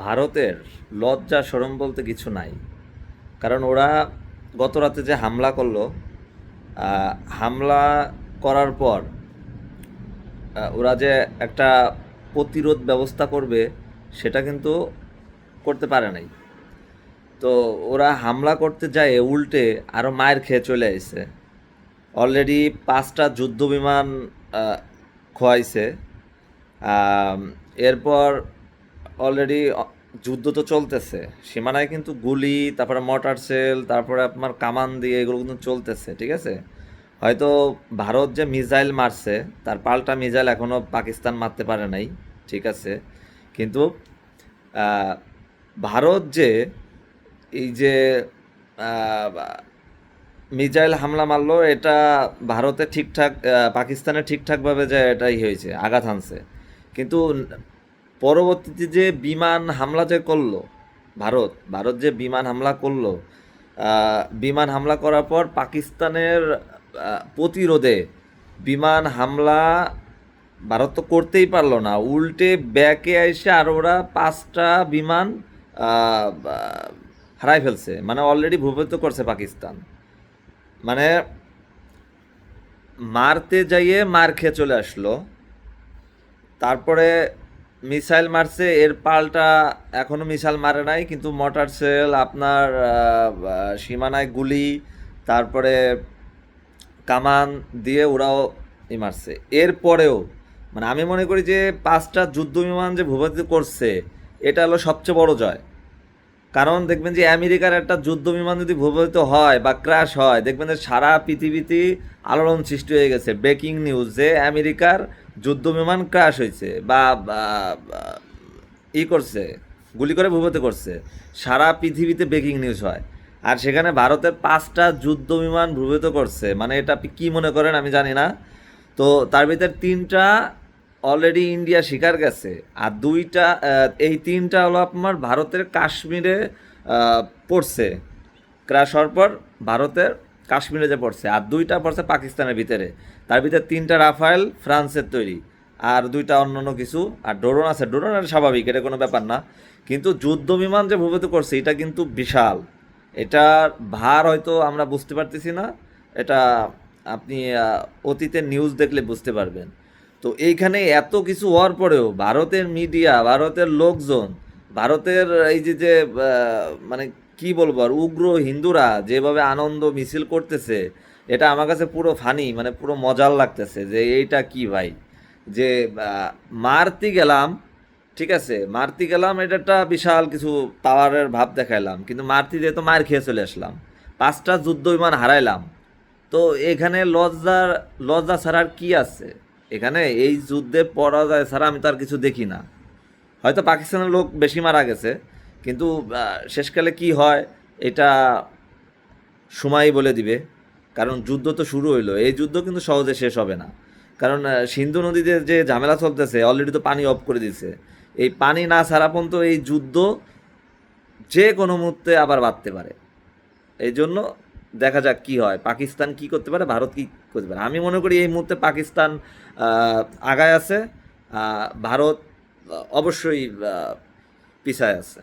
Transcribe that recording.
ভারতের লজ্জা সরম বলতে কিছু নাই। কারণ ওরা গত রাতে যে হামলা করল হামলা করার পর ওরা যে একটা প্রতিরোধ ব্যবস্থা করবে, সেটা কিন্তু করতে পারে নাই। তো ওরা হামলা করতে যায় উল্টে আরও মায়ের খেয়ে চলে আসছে অলরেডি পাঁচটা যুদ্ধ বিমান খোয়াইছে। এরপর অলরেডি যুদ্ধ তো চলতেছে। সীমানায় কিন্তু গুলি তারপরে মটার সেল তারপরে আপনার কামান দিয়ে এগুলো কিন্তু চলতেছে ঠিক আছে? হয়তো ভারত যে মিসাইল মারছে তার পাল্টা মিসাইল এখনও পাকিস্তান মারতে পারে নাই ঠিক আছে? কিন্তু ভারত যে এই যে আহ, মিসাইল হামলা মারলো এটা ভারতে ঠিকঠাক পাকিস্তানে ঠিকঠাকভাবে যে এটাই হয়েছে আঘাত হানছে। কিন্তু পরবর্তীতে যে বিমান হামলা যে করল, ভারত ভারত যে বিমান হামলা করল বিমান হামলা করার পর পাকিস্তানের প্রতিরোধে বিমান হামলা ভারত তো করতেই পারল না। উল্টে ব্যাকে এসে আর ওরা পাঁচটা বিমান হারাই ফেলছে। মানে অলরেডি ভূপাতিত করছে পাকিস্তান। মানে মারতে যাইয়ে মার খেয়ে চলে আসলো। তারপরে মিসাইল মারছে, এর পাল্টা এখনও মিসাইল মারে নাই, কিন্তু মটার সেল, আপনার সীমানায় গুলি, তারপরে কামান দিয়ে ওরাও ই মারছে। এরপরেও মানে আমি মনে করি যে পাঁচটা যুদ্ধ বিমান যে ভূপাতিত করছে, এটা হলো সবচেয়ে বড় জয়। কারণ দেখবেন যে আমেরিকার একটা যুদ্ধ বিমান যদি ভূপাতিত হয় বা ক্র্যাশ হয়, দেখবেন যে সারা পৃথিবীতে আলোড়ন সৃষ্টি হয়ে গেছে। ব্রেকিং নিউজ যে আমেরিকার যুদ্ধ বিমান ক্রাশ হয়েছে বা ই করছে, গুলি করে ভূপাতিত করছে, সারা পৃথিবীতে ব্রেকিং নিউজ হয়। আর সেখানে ভারতের পাঁচটা যুদ্ধ বিমান ভূপাতিত করছে মানে এটা আপনি কী মনে করেন আমি জানি না। তো তার ভিতর তিনটা অলরেডি ইন্ডিয়া শিকার গেছে, আর দুইটা এই তিনটা হলো আপনার ভারতের কাশ্মীরে পড়ছে। ক্রাশ হওয়ার পর ভারতের কাশ্মীরে যে পড়ছে আর দুইটা পড়ছে পাকিস্তানের ভিতরে। তার ভিতরে তিনটা রাফায়েল ফ্রান্সের তৈরি আর দুইটা অন্যান্য কিছু আর ড্রোন আছে। ড্রোন আর স্বাভাবিক এটা কোনো ব্যাপার না। কিন্তু যুদ্ধ বিমান যে ভূপাতিত করছে এটা কিন্তু বিশাল। এটার ভার হয়তো আমরা বুঝতে পারতেছি না। এটা আপনি আহ, অতীতের নিউজ দেখলে বুঝতে পারবেন। তো এইখানে এত কিছু হওয়ার পরেও ভারতের মিডিয়া ভারতের লোকজন ভারতের এই যে যে মানে কি বলব আর উগ্র হিন্দুরা যেভাবে আনন্দ, মিছিল করতেছে, এটা আমার কাছে পুরো ফানি মানে পুরো মজার লাগতেছে যে এইটা কি ভাই? যে মারতে গেলাম, ঠিক আছে, মারতে গেলাম এটা একটা বিশাল কিছু পাওয়ারের ভাব দেখাইলাম, কিন্তু মারতে দিয়ে তো মার খেয়ে চলে আসলাম। পাঁচটা যুদ্ধ বিমান হারাইলাম। তো এখানে লজ্জার লজ্জা ছাড়ার কি আছে? এখানে এই যুদ্ধে পরাজয় ছাড়া আমি তো আর কিছু দেখি না। হয়তো পাকিস্তানের লোক বেশি মারা গেছে কিন্তু শেষকালে কি হয়, এটা সময় বলে দিবে। কারণ যুদ্ধ তো শুরু হইল। এই যুদ্ধ কিন্তু সহজে শেষ হবে না। কারণ সিন্ধু নদীতে যে ঝামেলা চলতেছে অলরেডি তো পানি অফ করে দিছে। এই পানি না ছাড়া পর্যন্ত এই যুদ্ধ যে কোনো মুহূর্তে আবার বাড়তে পারে। এই জন্য দেখা যাক কি হয়। পাকিস্তান কি করতে পারে, ভারত কি করতে পারে? আমি মনে করি এই মুহূর্তে পাকিস্তান আগায় আছে। ভারত অবশ্যই পিছায় আছে।